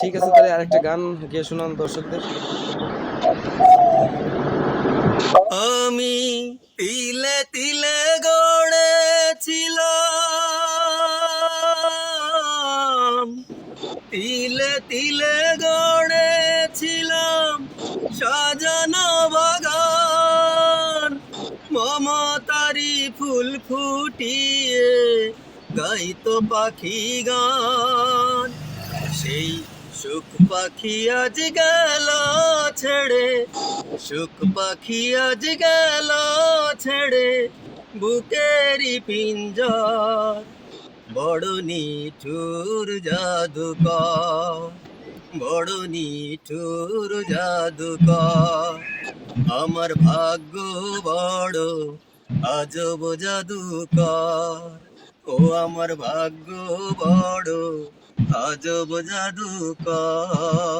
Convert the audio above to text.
ঠিক আছে, তাহলে আরেকটা গান গিয়ে শোনান দর্শকদের। আমি তিলে তিলে গড়েছিলাম। তিলে তিলে গড়েছিলাম সাজানো বাগান। মমতারি ফুল ফুটিয়ে গাইতো পাখি গান। সেই সুখ পাখি আজ গেল ছেড়ে। সুখ পাখি আজ গেল ছেড়ে বুকেরি পিঞ্জর। বড় নিঠুর জাদুকর, বড় নিঠুর জাদুকর। আমার ভাগ্য বড়, আজব জাদুকর। ও আমার ভাগ্য বড় আজব জাদুকর